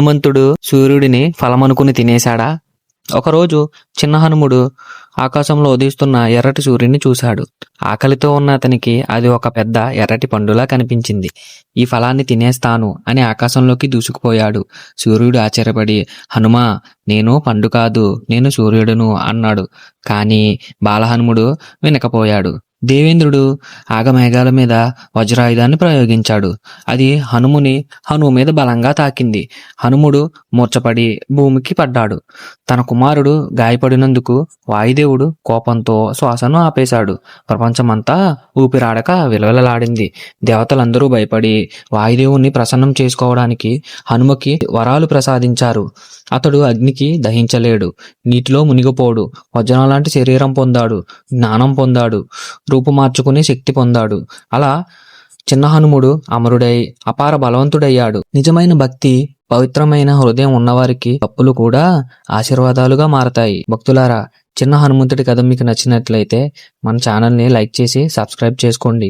హనుమంతుడు సూర్యుడిని ఫలమనుకుని తినేశాడా? ఒకరోజు చిన్న హనుముడు ఆకాశంలో ఉదయిస్తున్న ఎర్రటి సూర్యుని చూశాడు. ఆకలితో ఉన్న అతనికి అది ఒక పెద్ద ఎర్రటి పండులా కనిపించింది. ఈ ఫలాన్ని తినేస్తాను అని ఆకాశంలోకి దూసుకుపోయాడు. సూర్యుడు ఆశ్చర్యపడి హనుమా నేను పండు కాదు నేను సూర్యుడును అన్నాడు. కానీ బాలహనుముడు వినకపోయాడు. దేవేంద్రుడు ఆగమేఘాల మీద వజ్రాయుధాన్ని ప్రయోగించాడు. అది హనుముని హనుము మీద బలంగా తాకింది. హనుముడు మూర్చపడి భూమికి పడ్డాడు. తన కుమారుడు గాయపడినందుకు వాయుదేవుడు కోపంతో శ్వాసను ఆపేశాడు. ప్రపంచమంతా ఊపిరాడక విలవిలలాడింది. దేవతలందరూ భయపడి వాయుదేవుణ్ణి ప్రసన్నం చేసుకోవడానికి హనుమకి వరాలు ప్రసాదించారు. అతడు అగ్నికి దహించలేడు. నీటిలో మునిగిపోడు. వజ్రం లాంటి శరీరం పొందాడు. జ్ఞానం పొందాడు. రూపుమార్చుకుని శక్తి పొందాడు. అలా చిన్న హనుముడు అమరుడై అపార బలవంతుడయ్యాడు. నిజమైన భక్తి పవిత్రమైన హృదయం ఉన్నవారికి తప్పులు కూడా ఆశీర్వాదాలుగా మారతాయి. భక్తులారా చిన్న హనుమంతుడి కథ మీకు నచ్చినట్లయితే మన ఛానల్ని లైక్ చేసి సబ్స్క్రైబ్ చేసుకోండి.